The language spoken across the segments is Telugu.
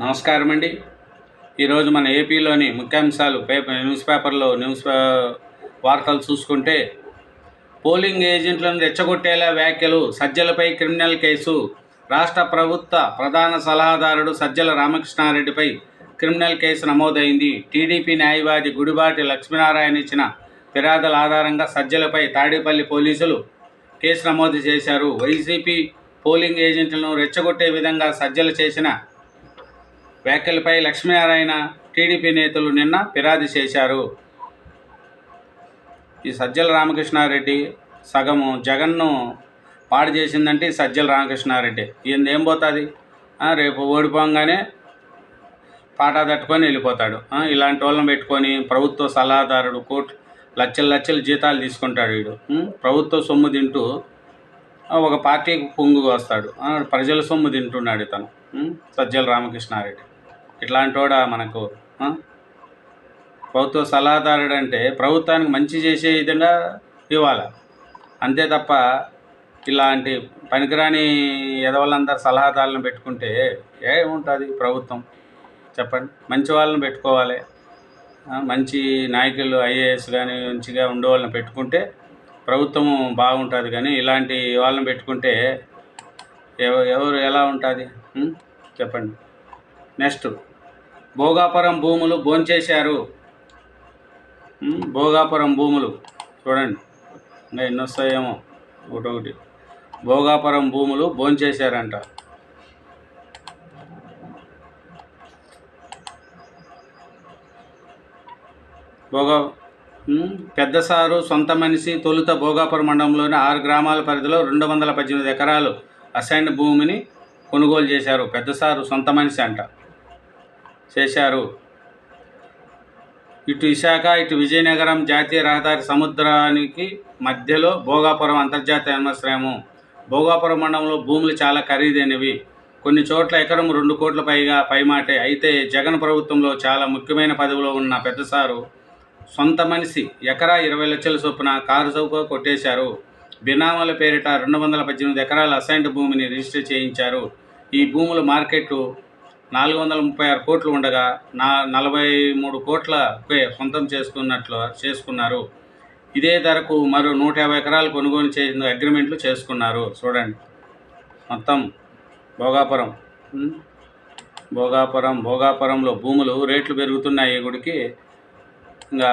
నమస్కారం అండి ఈరోజు మన ఏపీలోని ముఖ్యాంశాలు పేపర్ న్యూస్ పేపర్లో న్యూస్ పే- వార్తలు చూసుకుంటే పోలింగ్ ఏజెంట్లను రెచ్చగొట్టేలా వ్యాఖ్యలు సజ్జలపై క్రిమినల్ కేసు రాష్ట్ర ప్రభుత్వ ప్రధాన సలహాదారుడు సజ్జల రామకృష్ణారెడ్డిపై క్రిమినల్ కేసు నమోదైంది. టీడీపీ న్యాయవాది గుడిబాటి లక్ష్మీనారాయణ ఇచ్చిన ఫిర్యాదుల ఆధారంగా సజ్జలపై తాడేపల్లి పోలీసులు కేసు నమోదు చేశారు. వైసీపీ పోలింగ్ ఏజెంట్లను రెచ్చగొట్టే విధంగా సజ్జలు చేసిన వ్యాఖ్యలపై లక్ష్మీనారాయణ టీడీపీ నేతలు నిన్న ఫిర్యాదు చేశారు. ఈ సజ్జల రామకృష్ణారెడ్డి సగము జగన్ను పాడు చేసిందంటే ఈ సజ్జల రామకృష్ణారెడ్డి. ఈయన ఏం పోతుంది? రేపు ఓడిపోగానే పాటా తట్టుకొని వెళ్ళిపోతాడు. ఇలాంటి వాళ్ళని పెట్టుకొని ప్రభుత్వ సలహాదారుడు కోట్ లక్షల లక్షల జీతాలు తీసుకుంటాడు వీడు. ప్రభుత్వ సొమ్ము తింటూ ఒక పార్టీకి పొంగు వస్తాడు ప్రజల సొమ్ము తింటున్నాడు ఇతను. సజ్జల రామకృష్ణారెడ్డి. ఇట్లాంటి వాడ మనకు ప్రభుత్వ సలహాదారుడు అంటే ప్రభుత్వానికి మంచి చేసే విధంగా ఇవ్వాలి. అంతే తప్ప ఇలాంటి పనికిరాని ఎదవలందరూ సలహాదారులను పెట్టుకుంటే ఏముంటుంది ప్రభుత్వం? చెప్పండి. మంచి వాళ్ళని పెట్టుకోవాలి. మంచి నాయకులు ఐఏఎస్ కానీ మంచిగా ఉండే వాళ్ళని పెట్టుకుంటే ప్రభుత్వం బాగుంటుంది. కానీ ఇలాంటి వాళ్ళని పెట్టుకుంటే ఎవ- ఎవరు ఎలా ఉంటుంది? చెప్పండి. నెక్స్ట్. భోగాపురం భూములు భోంచేశారు. భోగాపురం భూములు. చూడండి. ఇంకా ఎన్ని వస్తాయేమో ఒకటొకటి. భోగాపురం భూములు భోంచేశారంట. భోగా పెద్ద పెద్దసారు సొంత మనిషి తొలుత భోగాపురం మండలంలోని ఆరు గ్రామాల పరిధిలో రెండు వందల పద్దెనిమిది ఎకరాలు అసైన్ భూమిని కొనుగోలు చేశారు. పెద్దసారు సొంత మనిషి అంట. చేశారు. ఇటు విశాఖ ఇటు విజయనగరం జాతీయ రహదారి సముద్రానికి మధ్యలో భోగాపురం అంతర్జాతీయ విమానాశ్రయము భోగాపురం మండలంలో భూములు చాలా ఖరీదైనవి. కొన్ని చోట్ల ఎకరం రెండు కోట్ల పైగా పైమాటే. అయితే జగన్ ప్రభుత్వంలో చాలా ముఖ్యమైన పదవిలో ఉన్న పెద్దసారు సొంత మనిషి ఎకరా ఇరవై లక్షల చొప్పున కారు చౌక కొట్టేశారు. బినామాల పేరిట రెండు వందల పద్దెనిమిది ఎకరాల అసైన్డ్ భూమిని రిజిస్టర్ చేయించారు. ఈ భూముల మార్కెట్ నాలుగు వందల ముప్పై ఆరు కోట్లు ఉండగా నా నలభై మూడు కోట్ల సొంతం చేసుకున్నట్లు చేసుకున్నారు. ఇదే ధరకు మరో నూట యాభై ఎకరాలు కొనుగోలు చేసిన అగ్రిమెంట్లు చేసుకున్నారు. చూడండి. మొత్తం భోగాపురం. భోగాపురం భోగాపురంలో భూములు రేట్లు పెరుగుతున్నాయి గుడికి. ఇంకా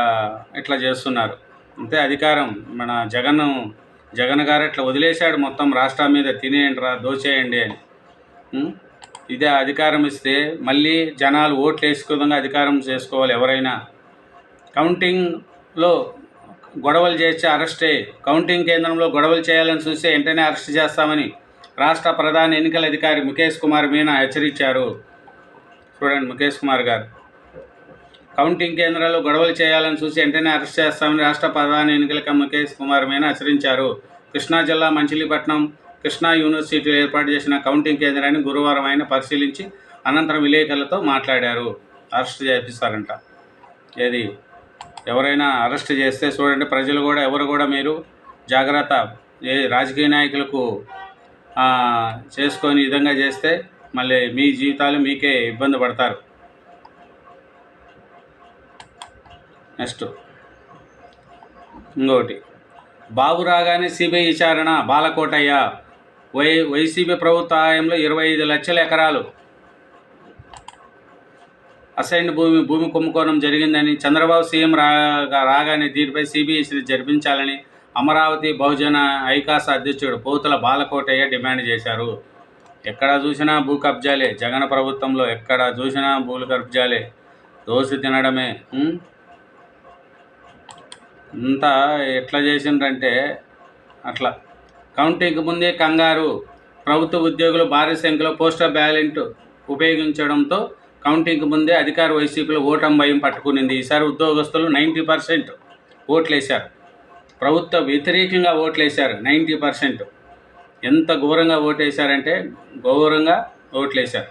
ఇట్లా చేస్తున్నారు. అంతే అధికారం. మన జగన్ జగన్ గారు ఇట్లా వదిలేశాడు మొత్తం రాష్ట్రం మీద తినేయండి రా దోచేయండి అని. ఇదే అధికారం ఇస్తే మళ్ళీ జనాలు ఓట్లు వేసుకునే విధంగా అధికారం చేసుకోవాలి ఎవరైనా. కౌంటింగ్లో గొడవలు చేస్తే అరెస్టే కౌంటింగ్ కేంద్రంలో గొడవలు చేయాలని చూస్తే వెంటనే అరెస్ట్ చేస్తామని రాష్ట్ర ప్రధాన ఎన్నికల అధికారి ముఖేష్ కుమార్ మీనా హెచ్చరించారు. చూడండి ముఖేష్ కుమార్ గారు. కౌంటింగ్ కేంద్రాల్లో గొడవలు చేయాలని చూసి వెంటనే అరెస్ట్ చేస్తామని రాష్ట్ర ప్రధాన ఎన్నికల ముఖేష్ కుమార్ మీనా హెచ్చరించారు. కృష్ణా జిల్లా మంచిలీపట్నం కృష్ణా యూనివర్సిటీలో ఏర్పాటు చేసిన కౌంటింగ్ కేంద్రాన్ని గురువారం ఆయన పరిశీలించి అనంతరం విలేకరులతో మాట్లాడారు. అరెస్ట్ చేపిస్తారంట. ఏది? ఎవరైనా అరెస్ట్ చేస్తే చూడండి ప్రజలు కూడా ఎవరు కూడా మీరు జాగ్రత్త. ఏ రాజకీయ నాయకులకు చేసుకొని విధంగా చేస్తే మళ్ళీ మీ జీవితాలు మీకే ఇబ్బంది పడతారు. నెక్స్ట్. ఇంకొకటి బాబు రాగానే సిబిఐ విచారణ బాలకోటయ్య వై వైసీపీ ప్రభుత్వ ఆయంలో ఇరవై ఐదు లక్షల ఎకరాలు అసైన్ భూమి భూమి కుంభకోణం జరిగిందని చంద్రబాబు సీఎం రాగా రాగానే దీనిపై సిబిఐ జరిపించాలని అమరావతి బహుజన ఐకాస అధ్యక్షుడు పోతుల బాలకోటయ్య డిమాండ్ చేశారు. ఎక్కడ చూసినా భూ కబ్జాలే. జగన్ ప్రభుత్వంలో ఎక్కడ చూసినా భూలు కబ్జాలే. దోశ తినడమే. ఇంత ఎట్లా చేసిండ్రంటే అట్లా. కౌంటింగ్కు ముందే కంగారు. ప్రభుత్వ ఉద్యోగులు భారీ సంఖ్యలో పోస్టర్ బ్యాలెట్ ఉపయోగించడంతో కౌంటింగ్కు ముందే అధికార వైసీపీలో ఓటంబయం భయం పట్టుకునింది. ఈసారి ఉద్యోగస్తులు నైంటీ పర్సెంట్ ఓట్లేశారు. ప్రభుత్వ వ్యతిరేకంగా ఓట్లేశారు నైంటీ పర్సెంట్. ఎంత ఘోరంగా ఓటేశారంటే ఘోరంగా ఓట్లేశారు.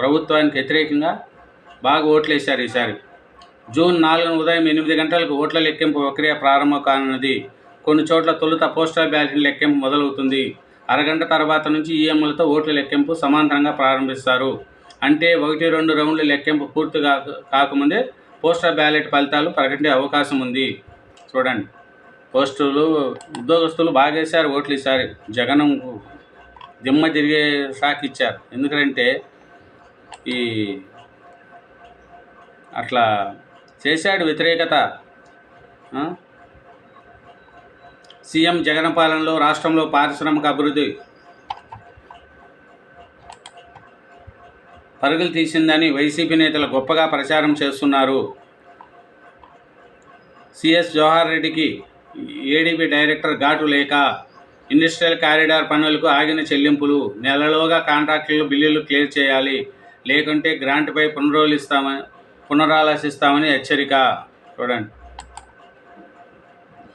ప్రభుత్వానికి వ్యతిరేకంగా బాగా ఓట్లేశారు ఈసారి. జూన్ నాలుగున ఉదయం ఎనిమిది గంటలకు ఓట్ల లెక్కింపు ప్రక్రియ ప్రారంభం కానున్నది. కొన్ని చోట్ల తొలుత పోస్టల్ బ్యాలెట్ లెక్కింపు మొదలవుతుంది. అరగంట తర్వాత నుంచి ఈఎంలతో ఓట్ల లెక్కింపు సమాంతరంగా ప్రారంభిస్తారు. అంటే ఒకటి రెండు రౌండ్ల లెక్కింపు పూర్తి కాక కాకముందే పోస్టల్ బ్యాలెట్ ఫలితాలు ప్రకటించే అవకాశం ఉంది. చూడండి. పోస్టులు ఉద్యోగస్తులు బాగేశారు ఓట్లు ఈసారి జగన్ దిమ్మ తిరిగే షాక్ ఇచ్చారు. ఎందుకంటే ఈ అట్లా చేశాడు వ్యతిరేకత. సీఎం జగన్ పాలనలో రాష్ట్రంలో పారిశ్రామిక అభివృద్ధి పరుగులు తీసిందని వైసీపీ నేతలు గొప్పగా ప్రచారం చేస్తున్నారు. సిఎస్ జవహర్ రెడ్డికి ఏడీబీ డైరెక్టర్ ఘాటు లేక ఇండస్ట్రియల్ కారిడార్ పనులకు ఆగిన చెల్లింపులు నెలలోగా కాంట్రాక్టులు బిల్లులు క్లియర్ చేయాలి లేకుంటే గ్రాంట్పై పునరులిస్తామని పునరాలోచిస్తామని హెచ్చరిక. చూడండి.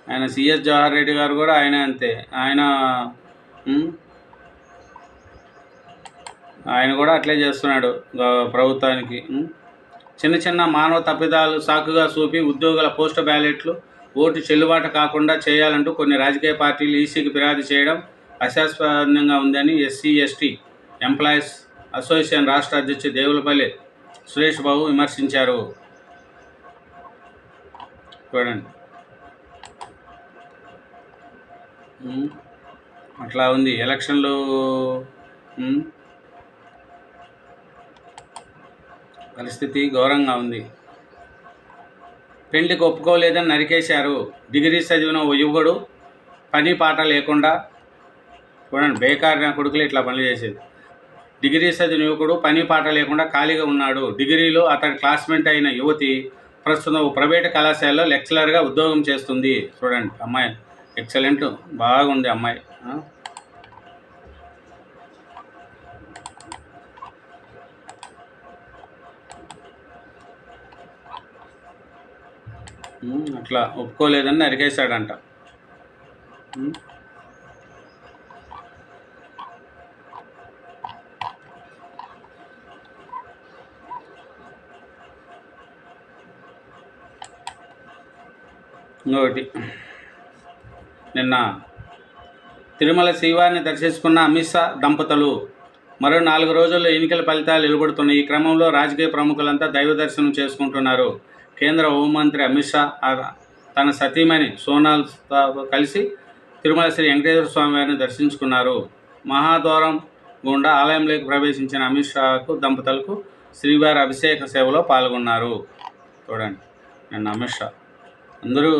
ఆయన సిఎస్ జవహర్ రెడ్డి గారు కూడా ఆయన అంతే. ఆయన ఆయన కూడా అట్లే చేస్తున్నాడు ప్రభుత్వానికి చిన్న చిన్న మానవ తప్పిదాలు సాకుగా చూపి ఉద్యోగుల పోస్ట్ బ్యాలెట్లు ఓటు చెల్లుబాటు కాకుండా చేయాలంటూ కొన్ని రాజకీయ పార్టీలు ఈసీకి ఫిర్యాదు చేయడం అశాస్పదంగా ఉందని ఎస్సీ ఎస్టీ ఎంప్లాయీస్ అసోసియేషన్ రాష్ట్ర అధ్యక్షుడు దేవులపల్లి సురేష్ బాబు విమర్శించారు. చూడండి. అట్లా ఉంది. ఎలక్షన్లు పరిస్థితి ఘోరంగా ఉంది. పెళ్ళికి ఒప్పుకోలేదని నరికేశారు. డిగ్రీ చదివిన ఓ యువకుడు పని పాట లేకుండా చూడండి బేకార్ నా కొడుకులు ఇట్లా పనులు చేసేది. డిగ్రీ చదివిన యువకుడు పని పాట లేకుండా ఖాళీగా ఉన్నాడు. డిగ్రీలో అతడి క్లాస్మేట్ అయిన యువతి ప్రస్తుతం ఓ ప్రైవేట్ కళాశాలలో లెక్చరర్గా ఉద్యోగం చేస్తుంది. చూడండి అమ్మాయి. ఎక్సలెంట్ బాగుంది అమ్మాయి. అట్లా ఒప్పుకోలేదని నరికేశాడంట. ఇంకొకటి. నిన్న తిరుమల శ్రీవారిని దర్శించుకున్న అమిత్ షా దంపతులు మరో నాలుగు రోజుల్లో ఎన్నికల ఫలితాలు వెలువడుతున్నాయి. ఈ క్రమంలో రాజకీయ ప్రముఖులంతా దైవ దర్శనం చేసుకుంటున్నారు. కేంద్ర హోంమంత్రి అమిత్ షా తన సతీమణి సోనాల్తో కలిసి తిరుమల శ్రీ వెంకటేశ్వర స్వామి వారిని దర్శించుకున్నారు. మహాద్వారం గుండా ఆలయంలోకి ప్రవేశించిన అమిత్ షాకు దంపతులకు శ్రీవారి అభిషేక సేవలో పాల్గొన్నారు. చూడండి నిన్న అమిత్ షా. అందరూ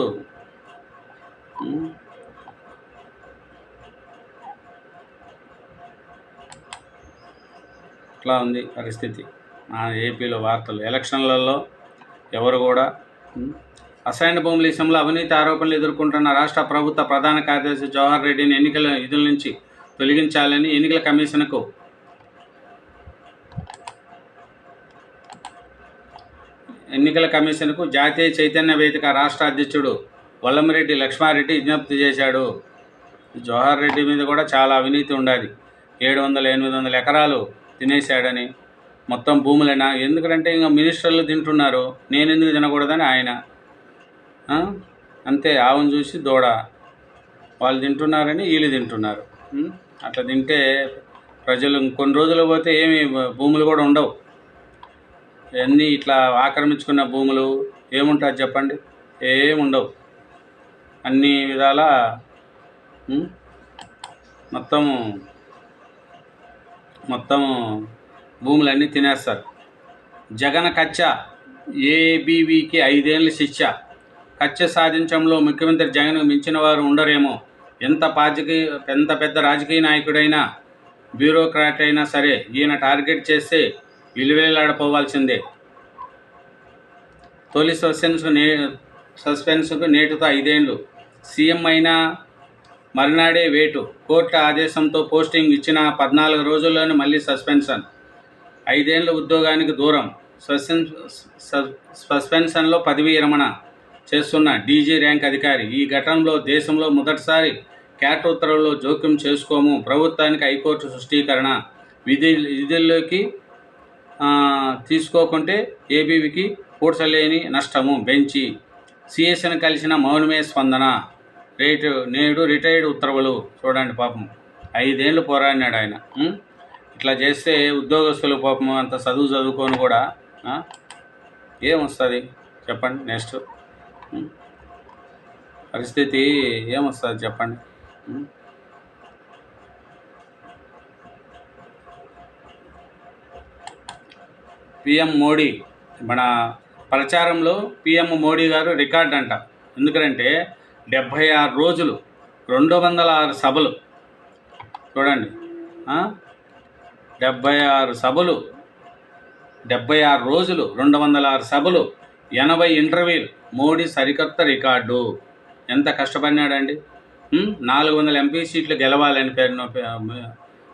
అట్లా ఉంది పరిస్థితి. మన ఏపీలో వార్తలు. ఎలక్షన్లలో ఎవరు కూడా అసైన్ భూముల విషయంలో అవినీతి ఆరోపణలు ఎదుర్కొంటున్న రాష్ట్ర ప్రభుత్వ ప్రధాన కార్యదర్శి జవహర్ రెడ్డిని ఎన్నికల విధుల నుంచి తొలగించాలని ఎన్నికల కమిషన్కు ఎన్నికల కమిషన్కు జాతీయ చైతన్య వేదిక రాష్ట్ర అధ్యక్షుడు వల్లమిరెడ్డి లక్ష్మారెడ్డి విజ్ఞప్తి చేశాడు. జవహర్ రెడ్డి మీద కూడా చాలా అవినీతి ఉండాలి ఏడు వందల ఎనిమిది వందల ఎకరాలు తినేశాడని. మొత్తం భూములైనా ఎందుకంటే ఇంకా మినిస్టర్లు తింటున్నారు. నేను ఎందుకు తినకూడదని ఆయన. అంతే ఆవును చూసి దూడ. వాళ్ళు తింటున్నారని వీళ్ళు తింటున్నారు. అట్లా తింటే ప్రజలు కొన్ని రోజులు పోతే ఏమి భూములు కూడా ఉండవు. అన్నీ ఇట్లా ఆక్రమించుకున్న భూములు ఏముంటుంది చెప్పండి? ఏముండవు అన్ని విధాల మొత్తము మొత్తం భూములన్నీ తినేస్తారు. జగన్ కచ్చ ఏబీవీకి ఐదేళ్ళ శిక్ష. కచ్చ సాధించడంలో ముఖ్యమంత్రి జగన్ మించిన వారు ఉండరేమో. ఎంత పాజకీయ ఎంత పెద్ద రాజకీయ నాయకుడైనా బ్యూరోక్రాట్ అయినా సరే ఈయన టార్గెట్ చేస్తే విలువేలాడపోవాల్సిందే తొలి సస్పెన్స్ నే సస్పెన్స్కు నేటితో ఐదేండ్లు సీఎం అయినా మరునాడే వేటు. కోర్టు ఆదేశంతో పోస్టింగ్ ఇచ్చిన పద్నాలుగు రోజుల్లోనే మళ్ళీ సస్పెన్షన్. ఐదేళ్ళ ఉద్యోగానికి దూరం. సస్పెన్ సస్పెన్షన్లో పదవీ విరమణ చేస్తున్న డీజీ ర్యాంక్ అధికారి. ఈ ఘటనలో దేశంలో మొదటిసారి క్యాట్ ఉత్తర్వుల్లో జోక్యం చేసుకోము. ప్రభుత్వానికి హైకోర్టు సృష్టీకరణ విధి విధుల్లోకి తీసుకోకుంటే ఏబీవీకి పూడ్చలేని నష్టము. బెంచి. సిఎస్ని కలిసిన మౌనమే స్పందన. రేటు నేడు రిటైర్డ్ ఉత్తర్వులు. చూడండి పాపం. ఐదేళ్ళు పోరాడినాడు ఆయన. ఇట్లా చేస్తే ఉద్యోగస్తులు పాపం అంత చదువు చదువుకొని కూడా ఏమొస్తుంది? చెప్పండి నెక్స్ట్. పరిస్థితి ఏమొస్తుంది చెప్పండి? పిఎం మోడీ మన ప్రచారంలో పిఎం మోడీ గారు రికార్డ్ అంట. ఎందుకంటే డెబ్భై ఆరు రోజులు రెండు వందల ఆరు సభలు. చూడండి. డెబ్భై ఆరు సభలు డెబ్భై ఆరు రోజులు రెండు వందల ఆరు సభలు ఎనభై ఇంటర్వ్యూలు. మోడీ సరికొత్త రికార్డు. ఎంత కష్టపడినాడండి? నాలుగు వందల ఎంపీ సీట్లు గెలవాలని పేరు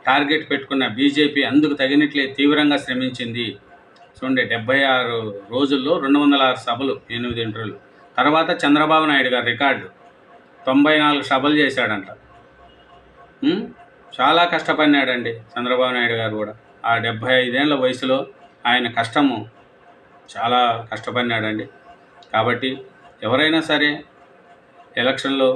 టార్గెట్ పెట్టుకున్న బీజేపీ అందుకు తగినట్లే తీవ్రంగా శ్రమించింది. చూడండి డెబ్బై ఆరు రోజుల్లో రెండు వందల ఆరు సభలు ఎనిమిది ఇంటర్వ్యూలు. తర్వాత చంద్రబాబు నాయుడు గారు రికార్డు. తొంభై నాలుగు సభలు చేశాడంట. చాలా కష్టపడినాడండి చంద్రబాబు నాయుడు గారు కూడా. ఆ డెబ్భై ఐదేళ్ళ వయసులో ఆయన కష్టము చాలా కష్టపడినాడండి. కాబట్టి ఎవరైనా సరే ఎలక్షన్లో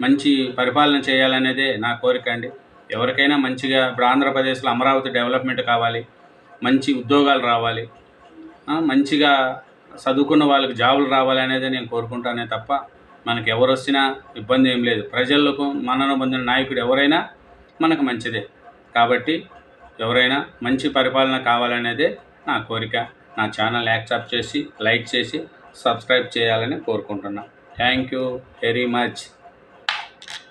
మంచి పరిపాలన చేయాలనేదే నా కోరిక అండి. ఎవరికైనా మంచిగా ఇప్పుడు ఆంధ్రప్రదేశ్లో అమరావతి డెవలప్మెంట్ కావాలి మంచి ఉద్యోగాలు రావాలి మంచిగా చదువుకున్న వాళ్ళకి జాబులు రావాలి అనేది నేను కోరుకుంటానే తప్ప మనకు ఎవరు వచ్చినా ఇబ్బంది ఏం లేదు. ప్రజలకు మనను పొందిన నాయకుడు ఎవరైనా మనకు మంచిదే. కాబట్టి ఎవరైనా మంచి పరిపాలన కావాలనేదే నా కోరిక. నా ఛానల్ యాక్సెప్ట్ చేసి లైక్ చేసి సబ్స్క్రైబ్ చేయాలని కోరుకుంటున్నా. Thank you very much.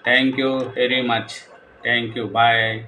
Thank you very much. Thank you. Bye.